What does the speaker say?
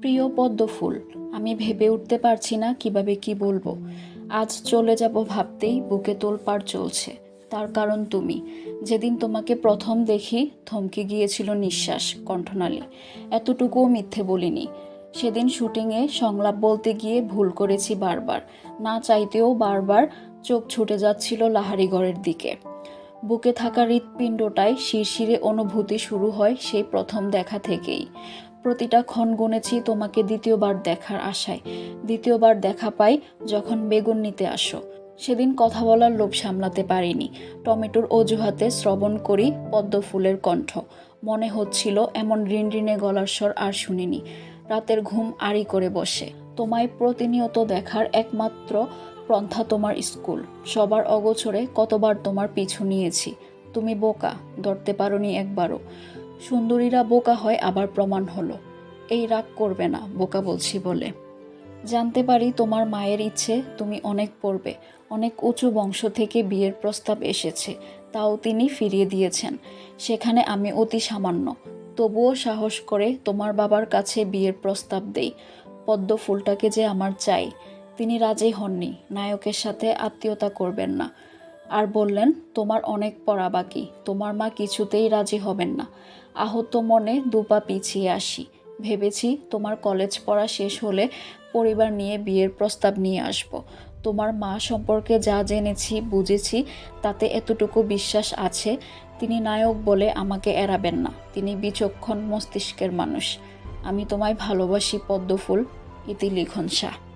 প্রিয় পদ্ম ফুল, আমি ভেবে উঠতে পারছি না কীভাবে কি বলব। আজ চলে যাব ভাবতেই বুকে তোলপাড় চলছে। তার কারণ তুমি। যেদিন তোমাকে প্রথম দেখি, থমকে গিয়েছিল নিঃশ্বাস, কণ্ঠনালী। এতটুকুও মিথ্যে বলিনি। সেদিন শুটিংয়ে সংলাপ বলতে গিয়ে ভুল করেছি বারবার। না চাইতেও বারবার চোখ ছুটে যাচ্ছিল লাহারিগড়ের দিকে। বুকে থাকা হৃৎপিণ্ডটায় শিরশিরে অনুভূতি শুরু হয় সেই প্রথম দেখা থেকেই। প্রতিটা ক্ষণ গুনেছি তোমাকে দ্বিতীয়বার দেখার আশায়। দ্বিতীয়বার দেখা পাই যখন বেগুন নিতে আসো। সেদিন কথা বলার লোভ সামলাতে পারিনি। টমেটোর অজুহাতে শ্রবণ করি পদ্ম ফুলের কণ্ঠ। মনে হচ্ছিল এমন ঋণঋণে গলার স্বর আর শুনিনি। রাতের ঘুম আড়ি করে বসে। তোমায় প্রতিনিয়ত দেখার একমাত্র পন্থা তোমার স্কুল। সবার অগোছরে কতবার তোমার পিছু নিয়েছি। তুমি বোকা, ধরতে পারোনি একবারও। সুন্দরীরা বোকা হয়, আবার প্রমাণ হলো। এই রাগ করবে না, বোকা বলছি বলে। জানতে পারি তোমার মায়ের ইচ্ছে, তুমি অনেক পড়বে। অনেক উঁচু বংশ থেকে বিয়ের প্রস্তাব এসেছে, তাও তিনি ফিরিয়ে দিয়েছেন। সেখানে আমি অতি সামান্য। তবুও সাহস করে তোমার বাবার কাছে বিয়ের প্রস্তাব দেই। পদ্ম ফুলটাকে যে আমার চাই। তিনি রাজি হননি, নায়কের সাথে আত্মীয়তা করবেন না। আর বললেন, তোমার অনেক পড়া বাকি, তোমার মা কিছুতেই রাজি হবেন না। আহত মনে দুপা পিছিয়ে আসি। ভেবেছি তোমার কলেজ পড়া শেষ হলে পরিবার নিয়ে বিয়ের প্রস্তাব নিয়ে আসব। তোমার মা সম্পর্কে যা জেনেছি, বুঝেছি, তাতে এতটুকু বিশ্বাস আছে, তিনি নায়ক বলে আমাকে এড়াবেন না। তিনি বিচক্ষণ মস্তিষ্কের মানুষ। আমি তোমায় ভালোবাসি, পদ্মফুল। ইতি লিখন শাহ।